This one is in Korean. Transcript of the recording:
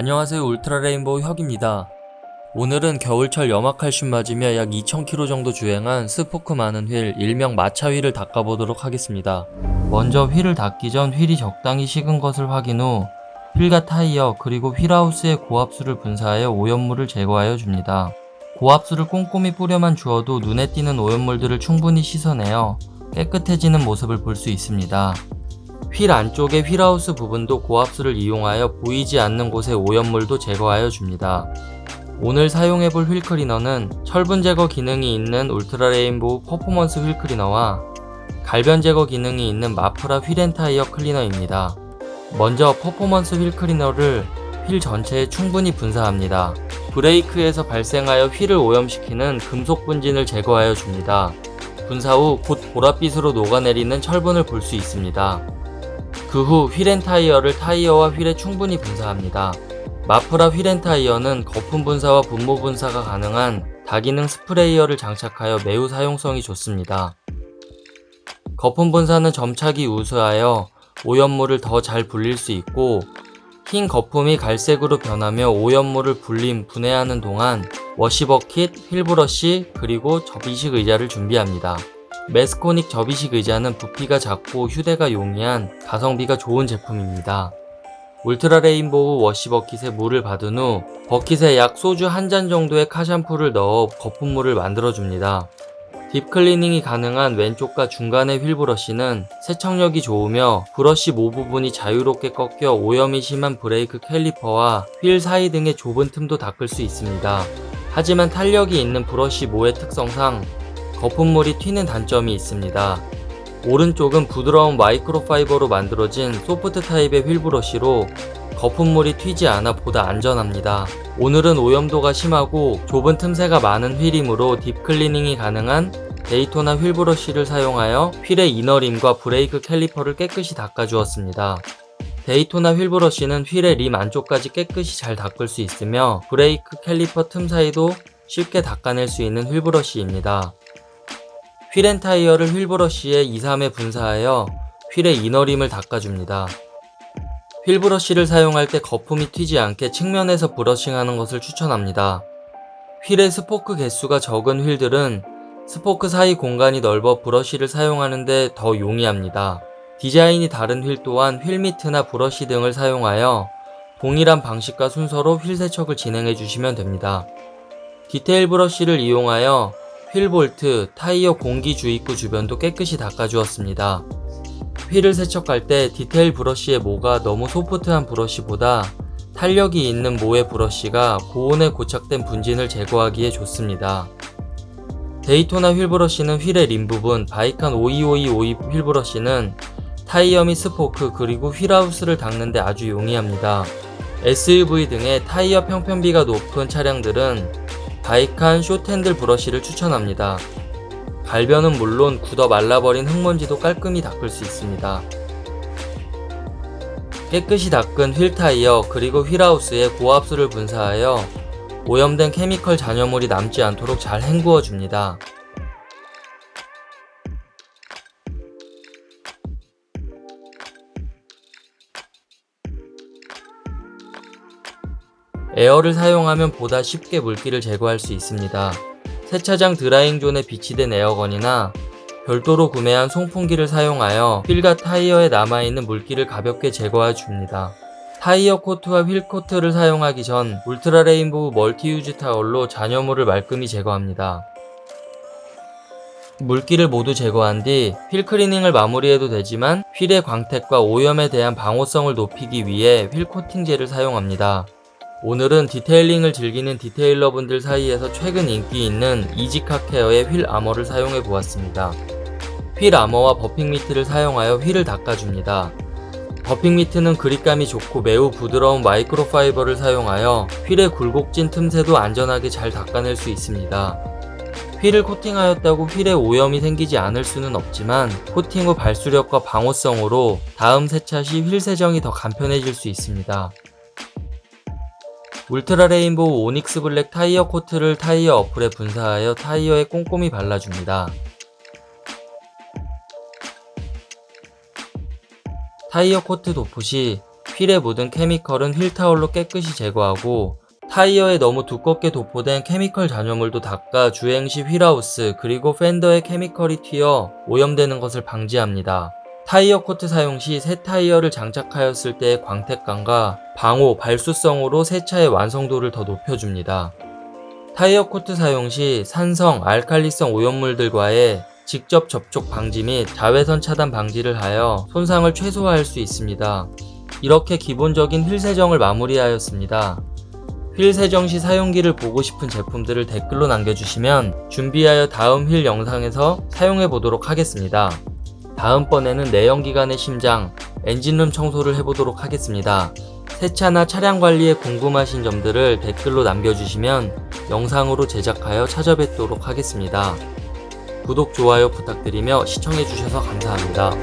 안녕하세요 울트라 레인보우 혁입니다. 오늘은 겨울철 염화칼슘 맞으며 약 2000km 정도 주행한 스포크 많은 휠 일명 마차 휠을 닦아보도록 하겠습니다. 먼저 휠을 닦기 전 휠이 적당히 식은 것을 확인 후 휠과 타이어 그리고 휠하우스의 고압수를 분사하여 오염물을 제거하여 줍니다. 고압수를 꼼꼼히 뿌려만 주어도 눈에 띄는 오염물들을 충분히 씻어내어 깨끗해지는 모습을 볼 수 있습니다. 휠 안쪽의 휠하우스 부분도 고압수를 이용하여 보이지 않는 곳의 오염물도 제거하여 줍니다. 오늘 사용해볼 휠 클리너는 철분 제거 기능이 있는 울트라 레인보우 퍼포먼스 휠 클리너와 갈변 제거 기능이 있는 마프라 휠앤타이어 클리너입니다. 먼저 퍼포먼스 휠 클리너를 휠 전체에 충분히 분사합니다. 브레이크에서 발생하여 휠을 오염시키는 금속 분진을 제거하여 줍니다. 분사 후 곧 보랏빛으로 녹아내리는 철분을 볼 수 있습니다. 그 후 휠앤 타이어를 타이어와 휠에 충분히 분사합니다. 마프라 휠앤 타이어는 거품 분사와 분모 분사가 가능한 다기능 스프레이어를 장착하여 매우 사용성이 좋습니다. 거품 분사는 점착이 우수하여 오염물을 더잘 불릴 수 있고 흰 거품이 갈색으로 변하며 오염물을 불림, 분해하는 동안 워시버킷, 휠브러쉬, 그리고 접이식 의자를 준비합니다. 메스코닉 접이식 의자는 부피가 작고 휴대가 용이한 가성비가 좋은 제품입니다. 울트라 레인보우 워시 버킷에 물을 받은 후 버킷에 약 소주 한 잔 정도의 카샴푸를 넣어 거품물을 만들어줍니다. 딥클리닝이 가능한 왼쪽과 중간의 휠 브러쉬는 세척력이 좋으며 브러쉬 모 부분이 자유롭게 꺾여 오염이 심한 브레이크 캘리퍼와 휠 사이 등의 좁은 틈도 닦을 수 있습니다. 하지만 탄력이 있는 브러쉬 모의 특성상 거품물이 튀는 단점이 있습니다. 오른쪽은 부드러운 마이크로파이버로 만들어진 소프트 타입의 휠 브러쉬로 거품물이 튀지 않아 보다 안전합니다. 오늘은 오염도가 심하고 좁은 틈새가 많은 휠이므로 딥클리닝이 가능한 데이토나 휠 브러쉬를 사용하여 휠의 이너림과 브레이크 캘리퍼를 깨끗이 닦아주었습니다. 데이토나 휠 브러쉬는 휠의 림 안쪽까지 깨끗이 잘 닦을 수 있으며 브레이크 캘리퍼 틈 사이도 쉽게 닦아낼 수 있는 휠 브러쉬입니다. 휠앤 타이어를 휠 브러쉬에 2, 3회 분사하여 휠의 이너림을 닦아줍니다. 휠 브러쉬를 사용할 때 거품이 튀지 않게 측면에서 브러싱하는 것을 추천합니다. 휠의 스포크 개수가 적은 휠들은 스포크 사이 공간이 넓어 브러쉬를 사용하는데 더 용이합니다. 디자인이 다른 휠 또한 휠 미트나 브러쉬 등을 사용하여 동일한 방식과 순서로 휠 세척을 진행해 주시면 됩니다. 디테일 브러쉬를 이용하여 휠 볼트, 타이어 공기 주입구 주변도 깨끗이 닦아주었습니다. 휠을 세척할 때 디테일 브러쉬의 모가 너무 소프트한 브러쉬보다 탄력이 있는 모의 브러쉬가 고온에 고착된 분진을 제거하기에 좋습니다. 데이토나 휠 브러쉬는 휠의 림 부분, 바이칸 52525 휠 브러쉬는 타이어 및 스포크 그리고 휠하우스를 닦는데 아주 용이합니다. SUV 등의 타이어 평편비가 높은 차량들은 바이칸 쇼텐들 브러쉬를 추천합니다. 갈변은 물론 굳어 말라버린 흙먼지도 깔끔히 닦을 수 있습니다. 깨끗이 닦은 휠 타이어 그리고 휠하우스에 고압수를 분사하여 오염된 케미컬 잔여물이 남지 않도록 잘 헹구어 줍니다. 에어를 사용하면 보다 쉽게 물기를 제거할 수 있습니다. 세차장 드라잉존에 비치된 에어건이나 별도로 구매한 송풍기를 사용하여 휠과 타이어에 남아있는 물기를 가볍게 제거해 줍니다. 타이어 코트와 휠 코트를 사용하기 전 울트라 레인보우 멀티 유즈 타월로 잔여물을 말끔히 제거합니다. 물기를 모두 제거한 뒤 휠 클리닝을 마무리해도 되지만 휠의 광택과 오염에 대한 방호성을 높이기 위해 휠 코팅제를 사용합니다. 오늘은 디테일링을 즐기는 디테일러분들 사이에서 최근 인기 있는 이지카 케어의 휠 아머를 사용해 보았습니다. 휠 아머와 버핑 미트를 사용하여 휠을 닦아줍니다. 버핑 미트는 그립감이 좋고 매우 부드러운 마이크로 파이버를 사용하여 휠의 굴곡진 틈새도 안전하게 잘 닦아낼 수 있습니다. 휠을 코팅하였다고 휠에 오염이 생기지 않을 수는 없지만 코팅 후 발수력과 방호성으로 다음 세차 시 휠 세정이 더 간편해질 수 있습니다. 울트라 레인보우 오닉스 블랙 타이어 코트를 타이어 어플에 분사하여 타이어에 꼼꼼히 발라줍니다. 타이어 코트 도포 시 휠에 묻은 케미컬은 휠 타올로 깨끗이 제거하고 타이어에 너무 두껍게 도포된 케미컬 잔여물도 닦아 주행 시 휠하우스 그리고 팬더에 케미컬이 튀어 오염되는 것을 방지합니다. 타이어 코트 사용 시 새 타이어를 장착하였을 때의 광택감과 방호, 발수성으로 새 차의 완성도를 더 높여줍니다. 타이어 코트 사용 시 산성, 알칼리성 오염물들과의 직접 접촉 방지 및 자외선 차단 방지를 하여 손상을 최소화할 수 있습니다. 이렇게 기본적인 휠 세정을 마무리하였습니다. 휠 세정 시 사용기를 보고 싶은 제품들을 댓글로 남겨주시면 준비하여 다음 휠 영상에서 사용해 보도록 하겠습니다. 다음번에는 내연기관의 심장, 엔진룸 청소를 해보도록 하겠습니다. 세차나 차량 관리에 궁금하신 점들을 댓글로 남겨주시면 영상으로 제작하여 찾아뵙도록 하겠습니다. 구독, 좋아요 부탁드리며 시청해주셔서 감사합니다.